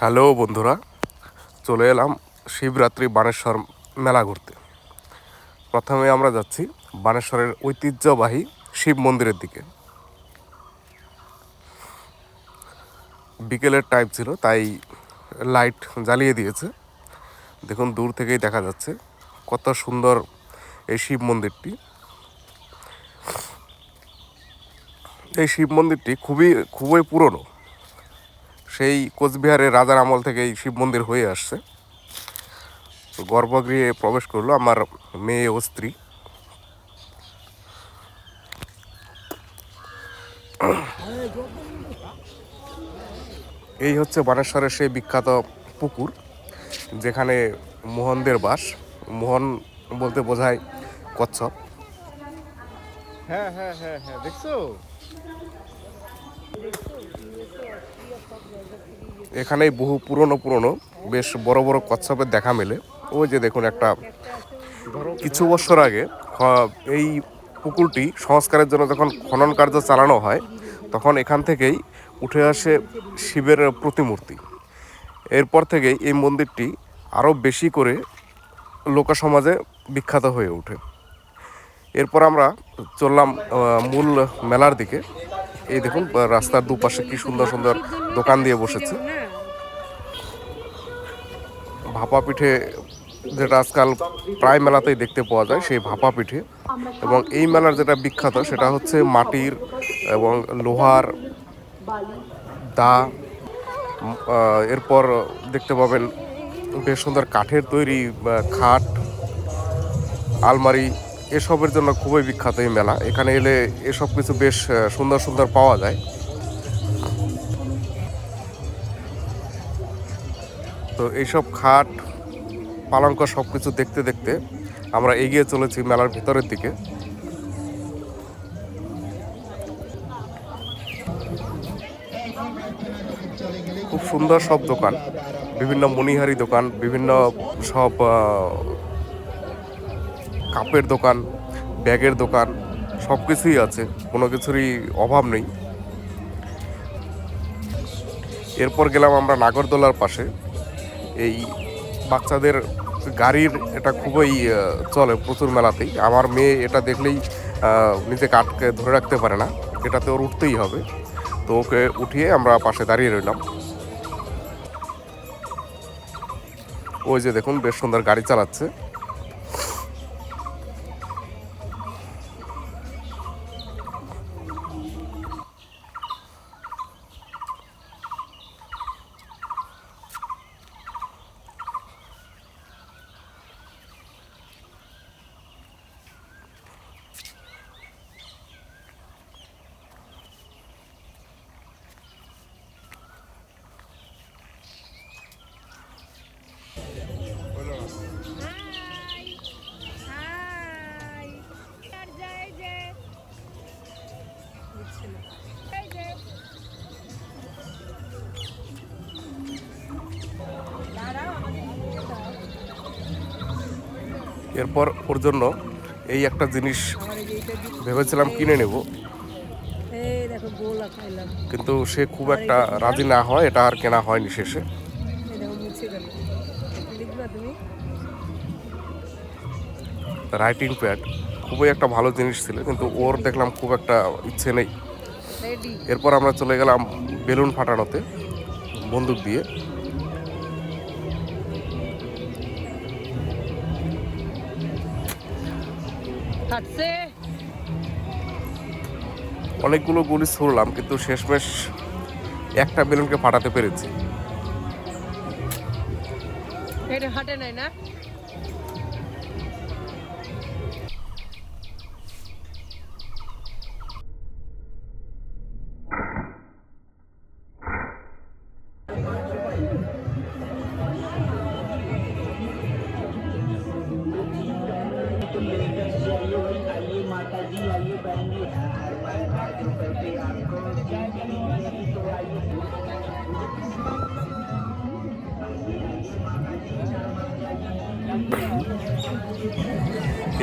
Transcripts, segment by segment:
Hello বন্ধুরা, চলে এলাম শিবরাত্রি বানেশ্বর মেলা ঘুরতে। প্রথমে আমরা যাচ্ছি বানেশ্বরের ঐতিহ্যবাহী শিব মন্দিরের দিকে। বিকেলের টাইম ছিল, তাই লাইট জ্বালিয়ে দিয়েছে। দেখুন, দূর থেকেই দেখা যাচ্ছে কত সুন্দর এই শিব মন্দিরটি। এই শিব মন্দিরটি খুবই খুবই পুরনো। সেই কোচবিহারের রাজার আমল থেকে এই শিব মন্দির হয়ে আসছে। গর্ভগৃহে প্রবেশ করল আমার মেয়ে ও স্ত্রী। এই হচ্ছে বানেশ্বরের সেই বিখ্যাত পুকুর, যেখানে মোহনদের বাস। মোহন বলতে বোঝায় কচ্ছপ। হ্যাঁ হ্যাঁ হ্যাঁ হ্যাঁ দেখছ? এখানেই বহু পুরনো পুরনো, বেশ বড় বড় কচ্ছপের দেখা মেলে। ওই যে দেখুন একটা কিছু বছর আগে এই পুকুরটি সংস্কারের জন্য যখন খনন কার্য চালানো হয়, তখন এখান থেকেই উঠে আসে শিবের প্রতিমূর্তি। এরপর থেকেই এই মন্দিরটি আরও বেশি করে লোকসমাজে বিখ্যাত হয়ে ওঠে। এরপর আমরা চললাম মূল মেলার দিকে। এই দেখুন রাস্তার দুপাশে কি সুন্দর সুন্দর দোকান দিয়ে বসেছে। ভাপা পিঠে যেটা আজকাল প্রায় মেলাতেই দেখতে পাওয়া যায়, সেই ভাপা পিঠে। এবং এই মেলার যেটা বিখ্যাত, সেটা হচ্ছে মাটির এবং লোহার দা। এরপর দেখতে পাবেন বেশ সুন্দর কাঠের তৈরি খাট, আলমারি। এসবের জন্য খুবই বিখ্যাত এই মেলা। এখানে এলে এসব কিছু বেশ সুন্দর সুন্দর পাওয়া যায়। তো এইসব খাট, পালঙ্ক সব কিছু দেখতে দেখতে আমরা এগিয়ে চলেছি মেলার ভিতরের দিকে। খুব সুন্দর সব দোকান, বিভিন্ন মণিহারি দোকান, বিভিন্ন সব কাপের দোকান, ব্যাগের দোকান, সব কিছুই আছে। কোনো কিছুরই অভাব নেই। এরপর গেলাম আমরা নাগরদোলার পাশে। এই বাচ্চাদের গাড়ির এটা খুবই চলে প্রচুর মেলাতেই। আমার মেয়ে এটা দেখলেই নিজেকে আটকে ধরে রাখতে পারে না। এটাতে ওর উঠতেই হবে। তো ওকে উঠিয়ে আমরা পাশে দাঁড়িয়ে রইলাম। ওই যে দেখুন, বেশ সুন্দর গাড়ি চালাচ্ছে। এরপর ওর জন্য এই একটা জিনিস ভেবেছিলাম কিনে নেব। কিন্তু সে খুব একটা রাজি না হয় এটা আর কেনা হয়নি শেষে। রাইটিং প্যাড খুবই একটা ভালো জিনিস ছিল কিন্তু ওর দেখলাম খুব একটা ইচ্ছে নেই। এরপর আমরা চলে গেলাম বেলুন ফাটানোতে বন্দুক দিয়ে। অনেকগুলো গুলি ছুড়লাম কিন্তু শেষমেশ একটা বেলুনকে ফাটাতে পেরেছি। এটা হাঁটে নাই না?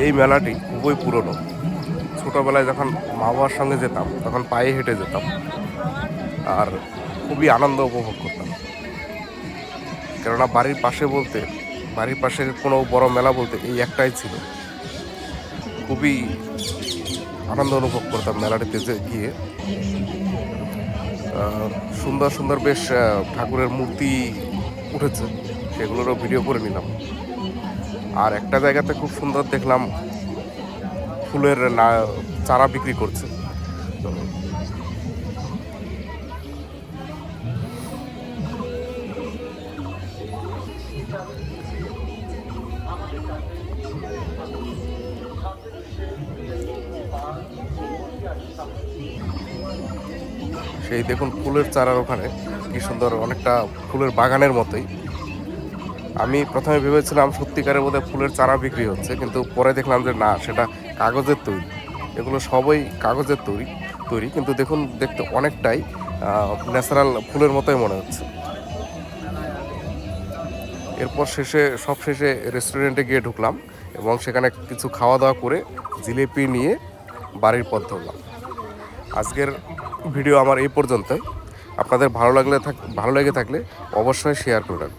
এই মেলাটি খুবই পুরনো। ছোটোবেলায় যখন মা বাবার সঙ্গে যেতাম, তখন পায়ে হেঁটে যেতাম আর খুবই আনন্দ উপভোগ করতাম। কেননা বাড়ির পাশে বলতে, বাড়ির পাশে কোনো বড় মেলা বলতে এই একটাই ছিল। খুবই আনন্দ অনুভব করতাম মেলাটিতে গিয়ে। সুন্দর সুন্দর বেশ ঠাকুরের মূর্তি উঠেছে। সেগুলোরও ভিডিও করে নিলাম। আর একটা জায়গাতে খুব সুন্দর দেখলাম, ফুলের চারা বিক্রি করছে। তো সেই দেখুন ফুলের চারার ওখানে, কি সুন্দর অনেকটা ফুলের বাগানের মতোই। আমি প্রথমে ভেবেছিলাম সত্যিকারের বোধহয় ফুলের চারা বিক্রি হচ্ছে, কিন্তু পরে দেখলাম যে না, সেটা কাগজের তৈরি। এগুলো সবই কাগজের তৈরি তৈরি। কিন্তু দেখুন, দেখতে অনেকটাই ন্যাচারাল ফুলের মতোই মনে হচ্ছে। এরপর শেষে, সব শেষে রেস্টুরেন্টে গিয়ে ঢুকলাম এবং সেখানে কিছু খাওয়া দাওয়া করে জিলিপি নিয়ে বাড়ির পথ ধরলাম। আজকের ভিডিও আমার এই পর্যন্তই। আপনাদের ভালো লাগলে থাক ভালো লেগে থাকলে অবশ্যই শেয়ার করবেন